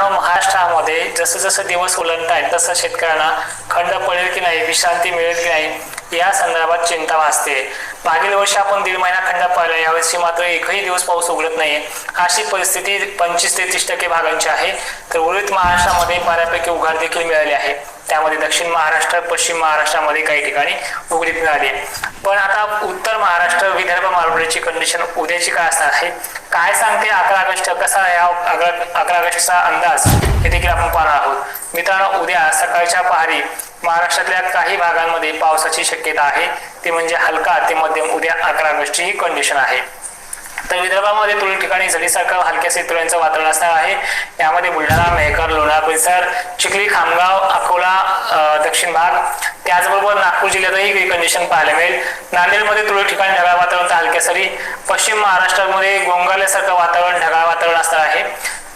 महाराष्ट्रामध्ये जसं जसं दिवस उलटत आहेत तसं शेतकऱ्यांना खंड पडेल की नाही विश्रांती मिळेल की नाही या संदर्भात चिंता भासते. मागील वर्षी आपण दीड महिना खंड पाहिला यावर्षी मात्र एकही दिवस पाऊस उघडत नाहीये. अशी परिस्थिती पंचवीस ते तीस टक्के भागांची आहे. तर उर्वरित महाराष्ट्रामध्ये बऱ्यापैकी उघाड देखील मिळाली आहे. त्यामध्ये दक्षिण महाराष्ट्र पश्चिम महाराष्ट्रामध्ये काही ठिकाणी उघडीप मिळाली पण आता उत्तर महाराष्ट्र विदर्भ मालवणीची कंडिशन उद्याची काय असणार आहे? काय सांगते अकरा ऑगस्ट? कसा आहे अकरा अकरा ऑगस्टचा अंदाज? हे देखील आपण पाहणार आहोत. मित्रांनो उद्या सकाळच्या पहारी महाराष्ट्रातल्या काही भागांमध्ये पावसाची शक्यता आहे. ती म्हणजे हलका ते मध्यम उद्या अकरा ऑगस्टची ही कंडिशन आहे. तर विदर्भामध्ये तुरळक ठिकाणी झडीसारखं हलक्या सरीतुऱ्यांचं वातावरण असणार आहे. यामध्ये बुलढाणा मेहकर लोणार परिसर चिखली खामगाव अकोला दक्षिण भाग. त्याचबरोबर नागपूर जिल्ह्यातही काही कंडिशन पाहायला मिळेल. नांदेडमध्ये तुरळक ठिकाणी ढगाळ वातावरण तर हलक्या सरी. पश्चिम महाराष्ट्रामध्ये गोंगाल्यासारखं वातावरण ढगाळ वातावरण असणार आहे.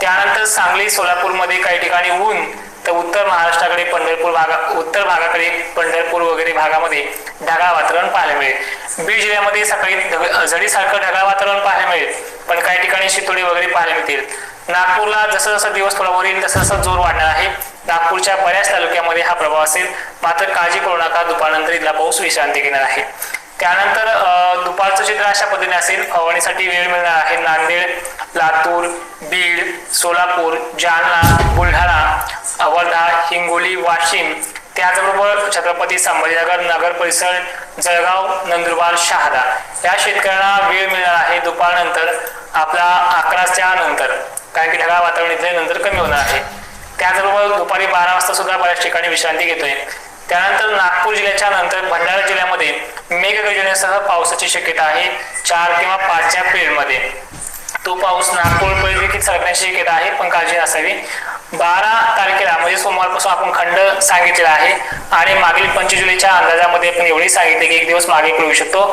त्यानंतर सांगली सोलापूरमध्ये काही ठिकाणी ऊन तर उत्तर महाराष्ट्राकडे पंढरपूर भागा उत्तर भागाकडे पंढरपूर वगैरे भागामध्ये ढगाळ वातावरण पाहायला मिळेल. बीड जिल्ह्यामध्ये सकाळी झडीसारखं ढगाळ वातावरण पाहायला मिळेल पण काही ठिकाणी शितोडे वगैरे पाहायला मिळतील. नागपूरला जसं जसं दिवस थोडा वर येईल तसं तसं जोर वाढणार आहे. नागपूरच्या बऱ्याच तालुक्यामध्ये हा प्रभाव असेल. मात्र काळजी करू नका दुपारनंतर इथला पाऊस विश्रांती घेणार आहे. त्यानंतर दुपारचं चित्र अशा पद्धतीने असेल. फवारणीसाठी वेळ मिळणार आहे. नांदेड लातूर बीड सोलापूर जालना बुलढाणा वर्धा हिंगोली वाशिम त्याचबरोबर छत्रपती संभाजीनगर नगर परिसर जळगाव नंदुरबार शहादा. या शेतकऱ्यांना वेळ मिळणार आहे दुपारनंतर आपला अकराच्या नंतर. कारण की ढगाळ वातावरण इथे नंतर कमी होणार आहे. त्याचबरोबर दुपारी बारा वाजता सुद्धा बऱ्याच ठिकाणी विश्रांती घेतोय. त्यानंतर नागपूर जिल्ह्याच्या नंतर भंडारा जिल्ह्यामध्ये मेघगर्जनेसह पावसाची शक्यता आहे चार किंवा पाचच्या पिरियडमध्ये. तो पाऊस नागपूर देखील सरकण्याची शक्यता आहे पण काळजी असावी बारा तारखेला म्हणजे सोमवारपासून आपण खंड सांगितलेला आहे. आणि मागील पंचवीस जुलैच्या अंदाजामध्ये आपण एवढी सांगितले की एक दिवस मागे करू शकतो.